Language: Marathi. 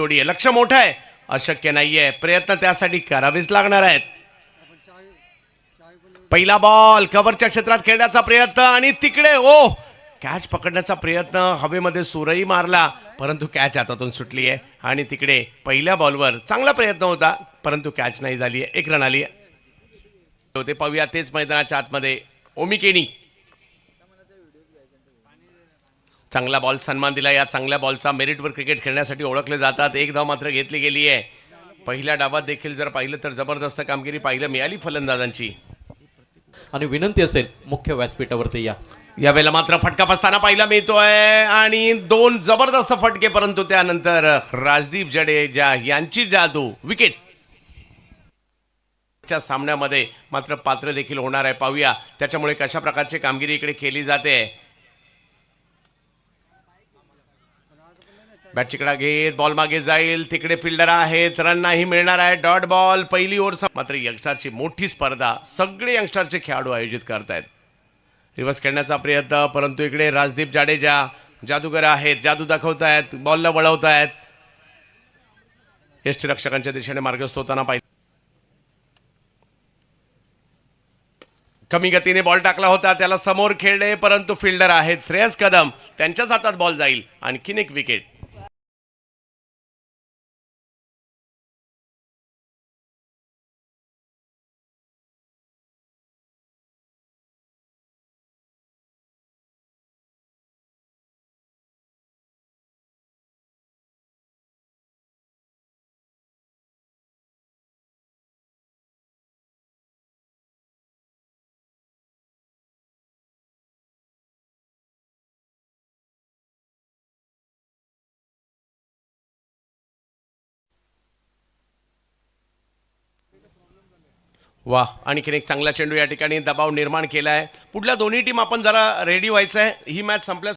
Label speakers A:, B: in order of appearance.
A: जोडी लक्ष मोठं आहे. अशक्य नाहीये. प्रयत्न त्यासाठी करावेच लागणार आहेत. पहिला बॉल कव्हरच्या क्षेत्रात खेळण्याचा प्रयत्न आणि तिकडे ओ! कॅच पकडण्याचा प्रयत्न. हवेमध्ये सुरही मारला परंतु कॅच हातातून सुटली आहे आणि तिकडे पहिल्या बॉलवर चांगला प्रयत्न होता परंतु कॅच नाही झाली आहे एक रन आली आहे होते पाहूया. तेच मैदानाच्या आतमध्ये ओमिकेणी चांगला बॉल सन्मान दिला. या चांगल्या बॉलचा मेरिटवर क्रिकेट खेळण्यासाठी ओळखले जातात. एक धाव मात्र घेतली गेली आहे. पहिल्या डावात देखील जर पाहिलं तर जबरदस्त कामगिरी पाहिलं मिळाली फलंदाजांची.
B: आणि विनंती असेल मुख्य व्यासपीठावरती या.
A: यावेळेला मात्र फटका बसताना पाहिला मिळतोय. आणि दोन जबरदस्त फटके परंतु त्यानंतर राजदीप जडेजा यांची जादू विकेट च्या सामन्यामध्ये मात्र पात्र देखील होणार आहे. पाहूया त्याच्यामुळे कशा प्रकारची कामगिरी इकडे केली जाते. बॅट चिकडा घेत बॉल मागे जाईल. तिकडे फिल्डर आहेत. रन नाही मिळणार आहे. डॉट बॉल पहिली ओव्हर मात्र यंगस्टारची मोठी स्पर्धा सगळे यंगस्टारचे खेळाडू आयोजित करतायत. रिव्हर्स खेळण्याचा प्रयत्न परंतु इकडे राजदीप जाडेजा जादूगर आहेत. जादू दाखवतायत. बॉलला वळवतायत. आहेत यष्टीरक्षकांच्या दिशेने मार्गस्थ होताना पाहिजे कमी गतीने बॉल टाकला होता. त्याला समोर खेळले परंतु फिल्डर आहेत. श्रेयस कदम त्यांच्याच हातात बॉल जाईल. आणखीन एक विकेट वा आणखीन एक चांगला चेंडू या ठिकाणी दबाव निर्माण केला आहे पुढल्या दोन्ही टीम आपण जरा रेडी व्हायचं आहे ही मॅच संपल्या